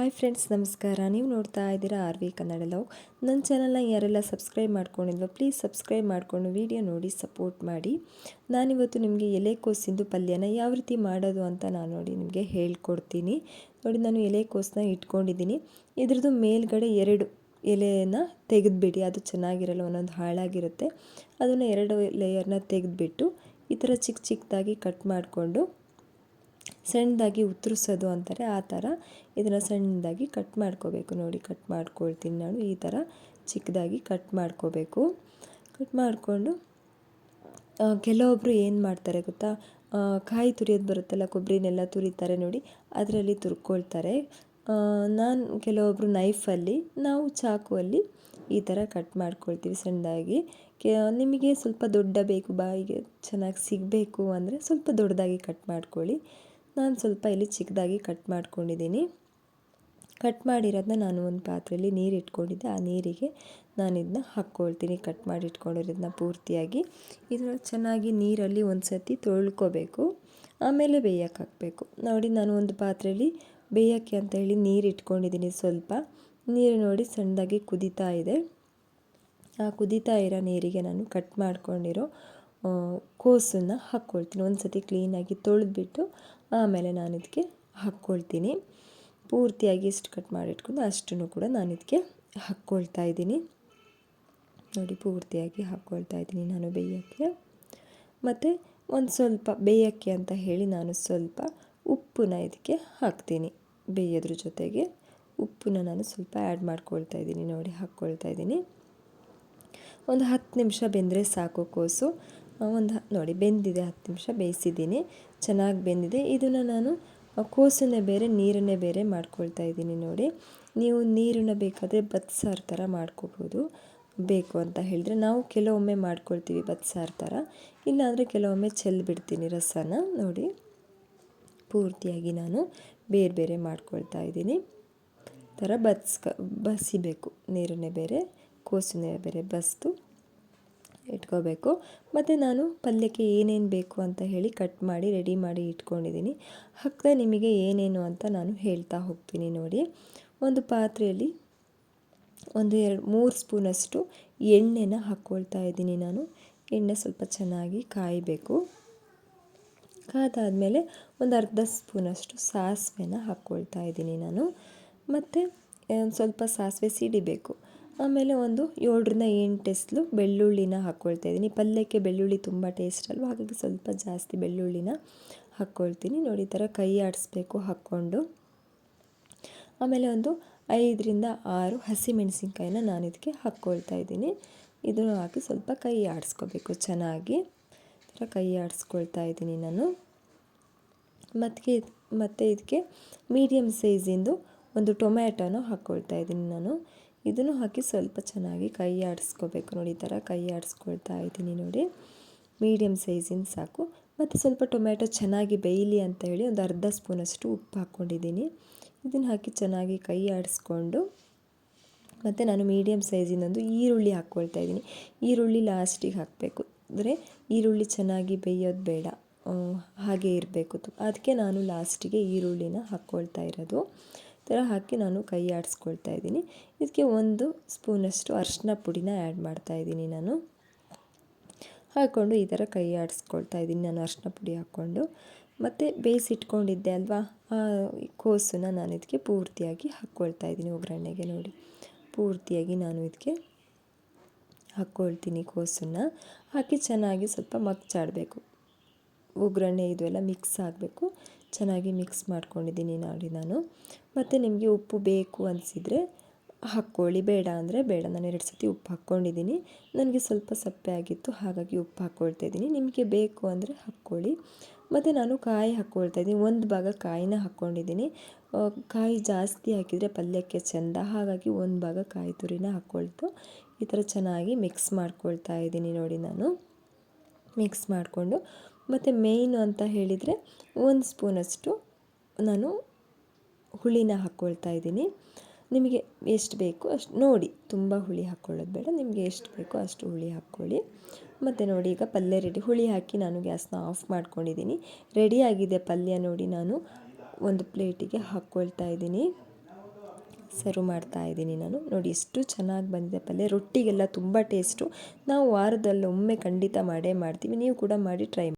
Hi friends ನಮಸ್ಕಾರ. ನೀವು ನೋಡ್ತಾ ಇದ್ದೀರಾ ಆರ್ ವಿ ಕನ್ನಡ ಲವ್ ನನ್ನ ಚಾನಲ್ನ ಯಾರೆಲ್ಲ ಸಬ್ಸ್ಕ್ರೈಬ್ ಮಾಡ್ಕೊಂಡಿದ್ವೋ ಪ್ಲೀಸ್ ಸಬ್ಸ್ಕ್ರೈಬ್ ಮಾಡಿಕೊಂಡು ವಿಡಿಯೋ ನೋಡಿ ಸಪೋರ್ಟ್ ಮಾಡಿ. ನಾನಿವತ್ತು ನಿಮಗೆ ಎಲೆಕೋಸಿಂದು ಪಲ್ಯನ ಯಾವ ರೀತಿ ಮಾಡೋದು ಅಂತ ನಾನು ನೋಡಿ ನಿಮಗೆ ಹೇಳ್ಕೊಡ್ತೀನಿ. ನೋಡಿ, ನಾನು ಎಲೆಕೋಸನ್ನ ಇಟ್ಕೊಂಡಿದ್ದೀನಿ. ಇದ್ರದ್ದು ಮೇಲ್ಗಡೆ ಎರಡು ಎಲೆಯನ್ನು ತೆಗೆದುಬಿಡಿ. ಅದು ಚೆನ್ನಾಗಿರಲ್ಲ, ಒಂದೊಂದು ಹಾಳಾಗಿರುತ್ತೆ. ಅದನ್ನು ಎರಡು ಲೇಯರ್ನ ತೆಗೆದುಬಿಟ್ಟು, ಈ ಥರ ಚಿಕ್ಕ ಚಿಕ್ಕದಾಗಿ ಕಟ್ ಮಾಡಿಕೊಂಡು ಸಣ್ಣದಾಗಿ ಉತ್ತರಿಸೋದು ಅಂತಾರೆ, ಆ ಥರ ಇದನ್ನು ಸಣ್ಣದಾಗಿ ಕಟ್ ಮಾಡ್ಕೋಬೇಕು. ನೋಡಿ, ಕಟ್ ಮಾಡ್ಕೊಳ್ತೀನಿ ನಾನು, ಈ ಥರ ಚಿಕ್ಕದಾಗಿ ಕಟ್ ಮಾಡ್ಕೋಬೇಕು. ಕಟ್ ಮಾಡಿಕೊಂಡು ಕೆಲವೊಬ್ಬರು ಏನು ಮಾಡ್ತಾರೆ ಗೊತ್ತಾ? ಕಾಯಿ ತುರಿಯೋದು ಬರುತ್ತಲ್ಲ ಕೊಬ್ಬರಿನೆಲ್ಲ ತುರಿತಾರೆ ನೋಡಿ, ಅದರಲ್ಲಿ ತುರ್ಕೊಳ್ತಾರೆ. ನಾನು ಕೆಲವೊಬ್ಬರು ನೈಫಲ್ಲಿ ನಾವು ಚಾಕುವಲ್ಲಿ ಈ ಥರ ಕಟ್ ಮಾಡ್ಕೊಳ್ತೀವಿ ಸಣ್ಣದಾಗಿ. ಕೆ, ನಿಮಗೆ ಸ್ವಲ್ಪ ದೊಡ್ಡ ಬೇಕು, ಬಾಯಿಗೆ ಚೆನ್ನಾಗಿ ಸಿಗಬೇಕು ಅಂದರೆ ಸ್ವಲ್ಪ ದೊಡ್ಡದಾಗಿ ಕಟ್ ಮಾಡ್ಕೊಳ್ಳಿ. ನಾನು ಸ್ವಲ್ಪ ಇಲ್ಲಿ ಚಿಕ್ಕದಾಗಿ ಕಟ್ ಮಾಡ್ಕೊಂಡಿದ್ದೀನಿ. ಕಟ್ ಮಾಡಿರೋದನ್ನ ನಾನು ಒಂದು ಪಾತ್ರೆಯಲ್ಲಿ ನೀರು ಇಟ್ಕೊಂಡಿದ್ದೆ. ಆ ನೀರಿಗೆ ನಾನು ಇದನ್ನ ಹಾಕ್ಕೊಳ್ತೀನಿ. ಕಟ್ ಮಾಡಿ ಇಟ್ಕೊಂಡಿರೋದನ್ನ ಪೂರ್ತಿಯಾಗಿ. ಇದನ್ನ ಚೆನ್ನಾಗಿ ನೀರಲ್ಲಿ ಒಂದು ಸತಿ ತೊಳ್ಕೊಬೇಕು. ಆಮೇಲೆ ಬೇಯಕ್ಕೆ ಹಾಕಬೇಕು. ನೋಡಿ, ನಾನು ಒಂದು ಪಾತ್ರೆಯಲ್ಲಿ ಬೇಯೋಕ್ಕೆ ಅಂತ ಹೇಳಿ ನೀರು ಇಟ್ಕೊಂಡಿದ್ದೀನಿ ಸ್ವಲ್ಪ. ನೀರು ನೋಡಿ ಸಣ್ಣದಾಗಿ ಕುದೀತಾ ಇದೆ. ಆ ಕುದೀತಾ ಇರೋ ನೀರಿಗೆ ನಾನು ಕಟ್ ಮಾಡ್ಕೊಂಡಿರೋ ಕೋಸನ್ನು ಹಾಕ್ಕೊಳ್ತೀನಿ. ಒಂದು ಸತಿ ಕ್ಲೀನಾಗಿ ತೊಳೆದ್ಬಿಟ್ಟು ಆಮೇಲೆ ನಾನು ಇದಕ್ಕೆ ಹಾಕ್ಕೊಳ್ತೀನಿ. ಪೂರ್ತಿಯಾಗಿ ಎಷ್ಟು ಕಟ್ ಮಾಡಿಟ್ಕೊಂಡು ಅಷ್ಟನ್ನು ಕೂಡ ನಾನು ಇದಕ್ಕೆ ಹಾಕ್ಕೊಳ್ತಾ ಇದ್ದೀನಿ. ನೋಡಿ, ಪೂರ್ತಿಯಾಗಿ ಹಾಕ್ಕೊಳ್ತಾ ಇದ್ದೀನಿ ನಾನು ಬೇಯೋಕ್ಕೆ. ಮತ್ತು ಒಂದು ಸ್ವಲ್ಪ ಬೇಯೋಕ್ಕೆ ಅಂತ ಹೇಳಿ ನಾನು ಸ್ವಲ್ಪ ಉಪ್ಪನ್ನ ಇದಕ್ಕೆ ಹಾಕ್ತೀನಿ ಬೇಯೋದ್ರ ಜೊತೆಗೆ. ಉಪ್ಪನ್ನ ನಾನು ಸ್ವಲ್ಪ ಆ್ಯಡ್ ಮಾಡ್ಕೊಳ್ತಾ ಇದ್ದೀನಿ ನೋಡಿ, ಹಾಕ್ಕೊಳ್ತಾ ಇದ್ದೀನಿ. ಒಂದು ಹತ್ತು ನಿಮಿಷ ಬೆಂದರೆ ಸಾಕು ಕೋಸು. ಒಂದು ನೋಡಿ, ಬೆಂದಿದೆ, ಹತ್ತು ನಿಮಿಷ ಬೇಯಿಸಿದ್ದೀನಿ. ಚೆನ್ನಾಗಿ ಬೆಂದಿದೆ. ಇದನ್ನು ನಾನು ಕೋಸನ್ನೇ ಬೇರೆ, ನೀರನ್ನೇ ಬೇರೆ ಮಾಡ್ಕೊಳ್ತಾ ಇದ್ದೀನಿ ನೋಡಿ. ನೀವು ನೀರನ್ನು ಬೇಕಾದರೆ ಬತ್ಸಾರು ಥರ ಮಾಡ್ಕೋಬೋದು. ಬೇಕು ಅಂತ ಹೇಳಿದ್ರೆ ನಾವು ಕೆಲವೊಮ್ಮೆ ಮಾಡ್ಕೊಳ್ತೀವಿ ಬತ್ಸಾರು ಥರ. ಇಲ್ಲಾಂದರೆ ಕೆಲವೊಮ್ಮೆ ಚೆಲ್ಬಿಡ್ತೀನಿ ರಸನ, ನೋಡಿ. ಪೂರ್ತಿಯಾಗಿ ನಾನು ಬೇರೆ ಬೇರೆ ಮಾಡ್ಕೊಳ್ತಾ ಇದ್ದೀನಿ. ಥರ ಬಸ್ಕ ಬಸಿಬೇಕು ನೀರನ್ನೇ ಬೇರೆ, ಕೋಸನ್ನೇ ಬೇರೆ ಬಸ್ದು. ಇಟ್ಕೋಬೇಕು. ಮತ್ತು ನಾನು ಪಲ್ಯಕ್ಕೆ ಏನೇನು ಬೇಕು ಅಂತ ಹೇಳಿ ಕಟ್ ಮಾಡಿ ರೆಡಿ ಮಾಡಿ ಇಟ್ಕೊಂಡಿದ್ದೀನಿ ಹಕ್ಕದ ನಿಮಗೆ ಏನೇನು ಅಂತ ನಾನು ಹೇಳ್ತಾ ಹೋಗ್ತೀನಿ ನೋಡಿ. ಒಂದು ಪಾತ್ರೆಯಲ್ಲಿ ಒಂದು ಎರಡು, ಮೂರು ಸ್ಪೂನಷ್ಟು ಎಣ್ಣೆನ ಹಾಕ್ಕೊಳ್ತಾ ಇದ್ದೀನಿ ನಾನು. ಎಣ್ಣೆ ಸ್ವಲ್ಪ ಚೆನ್ನಾಗಿ ಕಾಯಬೇಕು. ಕಾದಾದಮೇಲೆ ಒಂದು ಅರ್ಧ ಸ್ಪೂನಷ್ಟು ಸಾಸಿವೆನ ಹಾಕ್ಕೊಳ್ತಾ ಇದ್ದೀನಿ ನಾನು. ಮತ್ತು ಸ್ವಲ್ಪ ಸಾಸಿವೆ ಸಿಡಿಬೇಕು. ಆಮೇಲೆ ಒಂದು ಏಳರಿಂದ ಎಂಟು ಎಸ್ಲು ಬೆಳ್ಳುಳ್ಳಿನ ಹಾಕ್ಕೊಳ್ತಾ ಇದ್ದೀನಿ. ಪಲ್ಯಕ್ಕೆ ಬೆಳ್ಳುಳ್ಳಿ ತುಂಬ ಟೇಸ್ಟ್ ಅಲ್ವ? ಹಾಗಾಗಿ ಸ್ವಲ್ಪ ಜಾಸ್ತಿ ಬೆಳ್ಳುಳ್ಳಿನ ಹಾಕ್ಕೊಳ್ತೀನಿ. ನೋಡಿ, ಈ ಥರ ಕೈ ಆಡಿಸ್ಬೇಕು ಹಾಕ್ಕೊಂಡು. ಆಮೇಲೆ ಒಂದು ಐದರಿಂದ ಆರು ಹಸಿಮೆಣಸಿನ್ಕಾಯಿನ ನಾನು ಇದಕ್ಕೆ ಹಾಕ್ಕೊಳ್ತಾ ಇದ್ದೀನಿ. ಇದನ್ನು ಹಾಕಿ ಸ್ವಲ್ಪ ಕೈ ಆಡಿಸ್ಕೋಬೇಕು ಚೆನ್ನಾಗಿ. ಥರ ಕೈ ಆಡಿಸ್ಕೊಳ್ತಾ ಇದ್ದೀನಿ ನಾನು. ಮತ್ತು ಮತ್ತು ಇದಕ್ಕೆ ಮೀಡಿಯಮ್ ಸೈಜಿಂದು ಒಂದು ಟೊಮ್ಯಾಟೋನು ಹಾಕ್ಕೊಳ್ತಾ ಇದ್ದೀನಿ ನಾನು. ಇದನ್ನು ಹಾಕಿ ಸ್ವಲ್ಪ ಚೆನ್ನಾಗಿ ಕೈ ಆಡಿಸ್ಕೋಬೇಕು ನೋಡಿ, ಈ ಥರ ಕೈ ಆಡಿಸ್ಕೊಳ್ತಾ ಇದ್ದೀನಿ ನೋಡಿ. ಮೀಡಿಯಮ್ ಸೈಜಿನ ಸಾಕು. ಮತ್ತು ಸ್ವಲ್ಪ ಟೊಮ್ಯಾಟೊ ಚೆನ್ನಾಗಿ ಬೇಯಲಿ ಅಂತ ಹೇಳಿ ಒಂದು ಅರ್ಧ ಸ್ಪೂನಷ್ಟು ಉಪ್ಪು ಹಾಕ್ಕೊಂಡಿದ್ದೀನಿ. ಇದನ್ನು ಹಾಕಿ ಚೆನ್ನಾಗಿ ಕೈ ಆಡಿಸ್ಕೊಂಡು, ಮತ್ತು ನಾನು ಮೀಡಿಯಮ್ ಸೈಜಿನೊಂದು ಈರುಳ್ಳಿ ಹಾಕ್ಕೊಳ್ತಾ ಇದ್ದೀನಿ. ಈರುಳ್ಳಿ ಲಾಸ್ಟಿಗೆ ಹಾಕಬೇಕು. ಅಂದರೆ ಈರುಳ್ಳಿ ಚೆನ್ನಾಗಿ ಬೇಯೋದು ಬೇಡ, ಹಾಗೆ ಇರಬೇಕು. ಅದಕ್ಕೆ ನಾನು ಲಾಸ್ಟಿಗೆ ಈರುಳ್ಳಿನ ಹಾಕ್ಕೊಳ್ತಾ ಇರೋದು. ಥರ ಹಾಕಿ ನಾನು ಕೈ ಆಡಿಸ್ಕೊಳ್ತಾ ಇದ್ದೀನಿ. ಇದಕ್ಕೆ ಒಂದು ಸ್ಪೂನಷ್ಟು ಅರಿಶಿನ ಪುಡಿನ ಆ್ಯಡ್ ಮಾಡ್ತಾ ಇದ್ದೀನಿ ನಾನು. ಹಾಕ್ಕೊಂಡು ಈ ಥರ ಕೈ ಆಡಿಸ್ಕೊಳ್ತಾ ಇದ್ದೀನಿ ನಾನು ಅರಿಶಿನ ಪುಡಿ ಹಾಕ್ಕೊಂಡು. ಮತ್ತು ಬೇಯಿಸಿಟ್ಕೊಂಡಿದ್ದೆ ಅಲ್ವಾ? ಆ ಕೋಸನ್ನ ನಾನು ಇದಕ್ಕೆ ಪೂರ್ತಿಯಾಗಿ ಹಾಕ್ಕೊಳ್ತಾ ಇದ್ದೀನಿ ಒಗ್ಗರಣೆಗೆ ನೋಡಿ. ಪೂರ್ತಿಯಾಗಿ ನಾನು ಇದಕ್ಕೆ ಹಾಕ್ಕೊಳ್ತೀನಿ ಕೋಸನ್ನು. ಹಾಕಿ ಚೆನ್ನಾಗಿ ಸ್ವಲ್ಪ ಮಗ್ಚಾಡಬೇಕು. ಒಗ್ಗರಣೆ ಇದು ಎಲ್ಲ ಮಿಕ್ಸ್ ಆಗಬೇಕು. ಚೆನ್ನಾಗಿ ಮಿಕ್ಸ್ ಮಾಡ್ಕೊಂಡಿದ್ದೀನಿ ನೋಡಿ ನಾನು. ಮತ್ತು ನಿಮಗೆ ಉಪ್ಪು ಬೇಕು ಅನಿಸಿದರೆ ಹಾಕ್ಕೊಳ್ಳಿ. ಬೇಡ ಅಂದರೆ ಬೇಡ. ನಾನು ಎರಡು ಸತಿ ಉಪ್ಪು ಹಾಕ್ಕೊಂಡಿದ್ದೀನಿ. ನನಗೆ ಸ್ವಲ್ಪ ಸಪ್ಪೆ ಆಗಿತ್ತು, ಹಾಗಾಗಿ ಉಪ್ಪು ಹಾಕ್ಕೊಳ್ತಾ ಇದ್ದೀನಿ. ನಿಮಗೆ ಬೇಕು ಅಂದರೆ ಹಾಕ್ಕೊಳ್ಳಿ. ಮತ್ತು ನಾನು ಕಾಯಿ ಹಾಕ್ಕೊಳ್ತಾ ಇದ್ದೀನಿ. ಒಂದು ಭಾಗ ಕಾಯಿನ ಹಾಕ್ಕೊಂಡಿದ್ದೀನಿ. ಕಾಯಿ ಜಾಸ್ತಿ ಹಾಕಿದರೆ ಪಲ್ಯಕ್ಕೆ ಚೆಂದ. ಹಾಗಾಗಿ ಒಂದು ಭಾಗ ಕಾಯಿ ತುರಿನ ಹಾಕ್ಕೊಳ್ತು. ಈ ಥರ ಚೆನ್ನಾಗಿ ಮಿಕ್ಸ್ ಮಾಡ್ಕೊಳ್ತಾ ಇದ್ದೀನಿ ನೋಡಿ ನಾನು. ಮಿಕ್ಸ್ ಮಾಡಿಕೊಂಡು ಮತ್ತು ಮೇಯ್ನು ಅಂತ ಹೇಳಿದರೆ ಒಂದು ಸ್ಪೂನಷ್ಟು ನಾನು ಹುಳಿನ ಹಾಕ್ಕೊಳ್ತಾ ಇದ್ದೀನಿ. ನಿಮಗೆ ಎಷ್ಟು ಬೇಕು ಅಷ್ಟು ನೋಡಿ, ತುಂಬ ಹುಳಿ ಹಾಕ್ಕೊಳ್ಳೋದು ಬೇಡ, ನಿಮಗೆ ಎಷ್ಟು ಬೇಕೋ ಅಷ್ಟು ಹುಳಿ ಹಾಕ್ಕೊಳ್ಳಿ. ಮತ್ತು ನೋಡಿ, ಈಗ ಪಲ್ಯ ರೆಡಿ ಹುಳಿ ಹಾಕಿ ನಾನು ಗ್ಯಾಸ್ನ ಆಫ್ ಮಾಡ್ಕೊಂಡಿದ್ದೀನಿ. ರೆಡಿ ಆಗಿದೆ ಪಲ್ಯ ನೋಡಿ ನಾನು ಒಂದು ಪ್ಲೇಟಿಗೆ ಹಾಕ್ಕೊಳ್ತಾ ಇದ್ದೀನಿ. ಸರ್ವ್ ಮಾಡ್ತಾ ಇದ್ದೀನಿ ನಾನು. ನೋಡಿ, ಎಷ್ಟು ಚೆನ್ನಾಗಿ ಬಂದಿದೆ ಪಲ್ಯ. ರೊಟ್ಟಿಗೆಲ್ಲ ತುಂಬ ಟೇಸ್ಟು ನಾವು ವಾರದಲ್ಲೊಮ್ಮೆ ಖಂಡಿತ ಮಾಡೇ ಮಾಡ್ತೀವಿ. ನೀವು ಕೂಡ ಮಾಡಿ ಟ್ರೈ